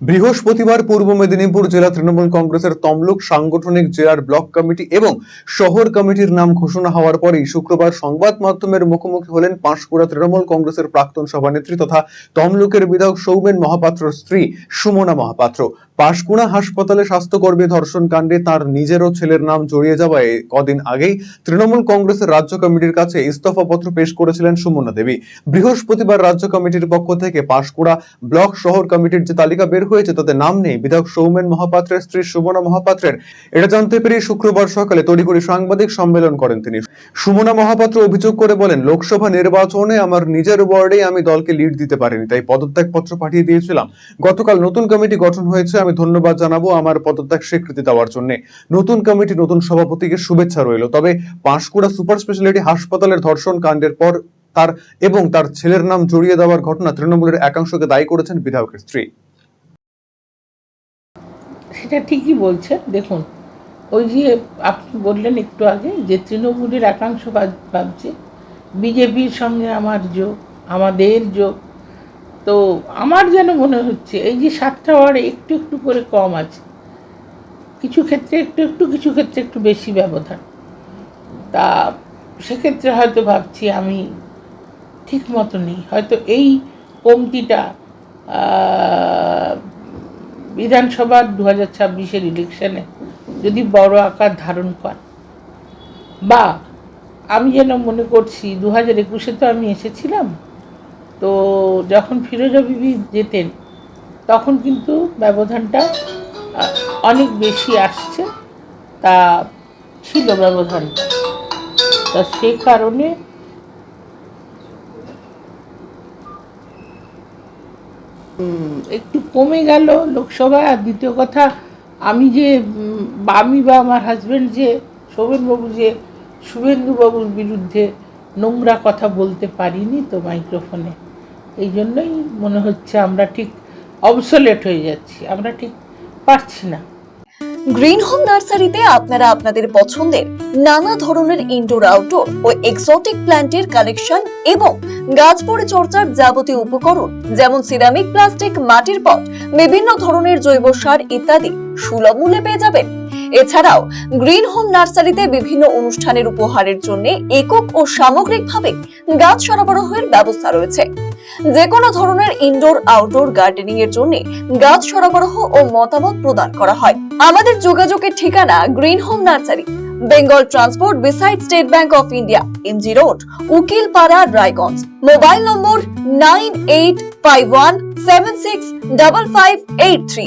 বৃহস্পতিবার পূর্ব মেদিনীপুর জেলা তৃণমূল কংগ্রেসের তমলুক সাংগঠনিক জেলার ব্লক কমিটি এবং শহর কমিটির নাম ঘোষণা হওয়ার পরেই শুক্রবার সংবাদ মাধ্যমের মুখোমুখি হলেন পাঁশকুড়া তৃণমূল কংগ্রেসের প্রাক্তন সভানেত্রী তথা তমলুকের বিধায়ক সৌমেন মহাপাত্রর স্ত্রী সুমনা মহাপাত্র। পাঁশকুড়া হাসপাতালে স্বাস্থ্যকর্মী ধর্ষণ কাণ্ডে তার নিজেরও ছেলের নাম জড়িয়ে যাওয়ায় কদিন আগেই তৃণমূল কংগ্রেসের রাজ্য কমিটির কাছে ইস্তফাপত্র পেশ করেছিলেন সুমনা দেবী। বৃহস্পতিবার রাজ্য কমিটির পক্ষ থেকে পাশকুড়া ব্লক শহর কমিটির যে তালিকা বের হয়েছে, তাতে নাম নেই। বিধায়ক সৌমেন মহাপাত্রের স্ত্রী সুমনা মহাপাত্রের। এটা জানতে পেরে শুক্রবার সকালে তড়িঘড়ি সাংবাদিক সম্মেলন করেন তিনি। সুমনা মহাপাত্র অভিযোগ করে বলেন, লোকসভা নির্বাচনে আমার নিজের ওয়ার্ডে আমি দলকে লিড দিতে পারিনি, তাই পদত্যাগ পত্র পাঠিয়ে দিয়েছিলাম। গতকাল নতুন কমিটি গঠন হয়েছে, আমি ধন্যবাদ জানাব আমার পদত্যাগ স্বীকৃতি দেওয়ার জন্য। নতুন কমিটি, নতুন সভাপতিকে শুভেচ্ছা রইল। তবে পাঁশকুড়া সুপার স্পেশালিটি হাসপাতালের ধর্ষণ কাণ্ডের পর তার এবং তার ছেলের নাম জড়িয়ে দেওয়ার ঘটনা তৃণমূলের একাংশকে দায়ী করেছেন বিধায়কের স্ত্রী। সেটা ঠিকই বলছেন। দেখুন, ওই যে আপনি বললেন একটু আগে যে তৃণমূলের একাংশ ভাব- ভাবছে বিজেপির সঙ্গে আমার যোগ, আমাদের যোগ তো আমার যেন মনে হচ্ছে এই যে সাতটা ওয়ার্ড একটু একটু করে কম আছে। কিছু ক্ষেত্রে একটু একটু, কিছু ক্ষেত্রে একটু বেশি ব্যবধান। তা সেক্ষেত্রে হয়তো ভাবছি আমি ঠিক মতো নেই হয়তো এই কমতিটা বিধানসভার দু হাজার ছাব্বিশের ইলেকশনে যদি বড় আকার ধারণ করে। বা আমি যেন মনে করছি দু হাজার একুশে তো আমি এসেছিলাম। তো যখন ফিরোজা বিবি যেতেন, তখন কিন্তু ব্যবধানটা অনেক বেশি আসছে, তা ছিল ব্যবধানটা তা সে কারণে একটু কমে গেল লোকসভায় আর দ্বিতীয় কথা, আমি যে আমি বা আমার হাজব্যান্ড যে, শোভেনবাবু যে, শুভেন্দুবাবুর বিরুদ্ধে নোংরা কথা বলতে পারিনি তো মাইক্রোফোনে এই জন্যই মনে হচ্ছে আমরা ঠিক অবসলেট হয়ে যাচ্ছি, আমরা ঠিক পারছি না। গ্রিন হোম নার্সারিতে আপনারা আপনাদের পছন্দের নানা ধরনের ইনডোর আউটডোর ও এক্সোটিক প্ল্যান্টের কালেকশন এবং গাছ পরিচর্যার যাবতীয় উপকরণ, যেমন সিরামিক প্লাস্টিক মাটির পট বিভিন্ন ধরনের জৈব সার ইত্যাদি সুলভ মূল্যে পেয়ে যাবেন। এছাড়াও গ্রিন হোম নার্সারিতে বিভিন্ন অনুষ্ঠানের উপহারের জন্য একক ও সামগ্রিকভাবে গাছ সরবরাহের ব্যবস্থা রয়েছে। যে কোনো ধরনের ইনডোর আউটডোর গার্ডেনিং এর জন্য গাছ সরবরাহ ও মতামত প্রদান করা হয়। আমাদের যোগাযোগের ঠিকানা green home nursery Bengal transport beside state bank of India MG road Ukilpara, Raiganj. Mobile number nine eight five one seven six double five eight three